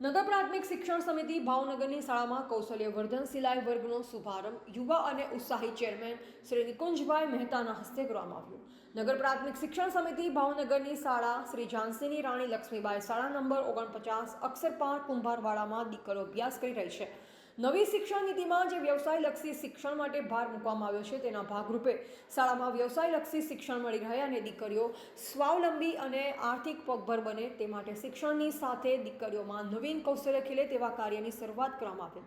નગર પ્રાથમિક શિક્ષણ સમિતિ ભાવનગરની શાળામાં કૌશલ્ય વર્ધન સિલાઈ વર્ગનો શુભારંભ યુવા અને ઉત્સાહી ચેરમેન શ્રી નિકુંજભાઈ મહેતાના હસ્તે કરવામાં આવ્યો. નગર પ્રાથમિક શિક્ષણ સમિતિ ભાવનગરની શાળા શ્રી ઝાંસીની રાણી લક્ષ્મીબાઈ શાળા નંબર ઓગણપચાસ અક્ષરપાર કુંભારવાડામાં દીકરો અભ્યાસ કરી રહી છે. નવી શિક્ષણ નીતિમાં જે વ્યવસાયલક્ષી શિક્ષણ માટે ભાર મૂકવામાં આવ્યો છે, તેના ભાગરૂપે શાળામાં વ્યવસાયલક્ષી શિક્ષણ મળી રહે અને દીકરીઓ સ્વાવલંબી અને આર્થિક પગભર બને તે માટે શિક્ષણની સાથે દીકરીઓમાં નવીન કૌશલ્ય ખીલે તેવા કાર્યની શરૂઆત કરવામાં આવે.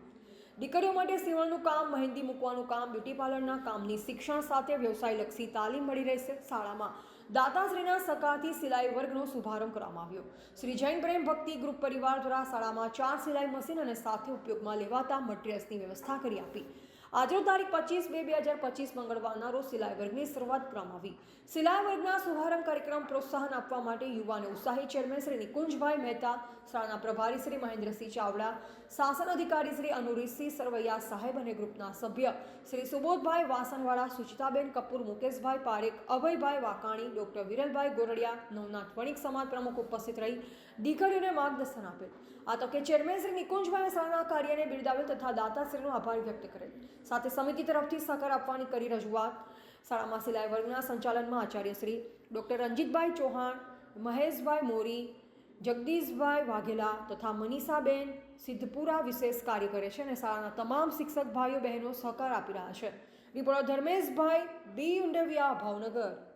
દીકરીઓ માટે સીવણનું કામ, મહેંદી મૂકવાનું કામ, બ્યુટી પાર્લરના કામની શિક્ષણ સાથે વ્યવસાયલક્ષી તાલીમ મળી રહેશે. શાળામાં દાતાશ્રીના સકાથી સિલાઈ વર્ગનો શુભારંભ કરવામાં આવ્યો. શ્રી જૈન પ્રેમ ભક્તિ ગ્રુપ પરિવાર દ્વારા શાળામાં ચાર સિલાઈ મશીન અને સાથે ઉપયોગમાં લેવાતા મટીરિયલ્સની વ્યવસ્થા કરી આપી. આજનો તારીખ પચીસ બે બે હજાર પચીસ મંગળવારના રોજ સિલાઈ વર્ગની શરૂઆત કરવામાં આવી. સિલાઈ વર્ગના શુભારંભ કાર્યક્રમ પ્રોત્સાહન આપવા માટે યુવાને ઉત્સાહી ચેરમેન શ્રી નિકુંજભાઈ મહેતા, શાળાના પ્રભારી શ્રી મહેન્દ્રસિંહ ચાવડા, શાસન અધિકારી શ્રી અનુરીતસિંહ સરવૈયા સાહેબ અને ગ્રુપના સભ્ય શ્રી સુબોધભાઈ વાસણવાળા, સુચિતાબેન કપૂર, મુકેશભાઈ પારેખ, અભયભાઈ વાકાણી, ડોક્ટર વિરલભાઈ ગોરડિયા, નવનાથ વણિક સમાજ પ્રમુખ ઉપસ્થિત રહી દીકરીઓને માર્ગદર્શન આપેલ આ તકે ચેરમેન શ્રી નિકુંજભાઈ શાળાના કાર્યને બિરદાવેલ તથા દાતાશ્રીનો આભાર વ્યક્ત કરેલ. સાથે સમિતિ તરફથી સહકાર આપવાની કરી રજૂઆત. શાળામાં સિલાઈ વર્ગના સંચાલનમાં આચાર્ય શ્રી ડૉક્ટર રંજીતભાઈ ચૌહાણ, મહેશભાઈ મોરી, જગદીશભાઈ વાઘેલા તથા મનીષાબેન સિદ્ધપુરા વિશેષ કાર્ય કરે છે અને શાળાના તમામ શિક્ષક ભાઈઓ બહેનો સહકાર આપી રહ્યા છે. Reporter Dharmeshbhai B Undaviya, Bhavnagar.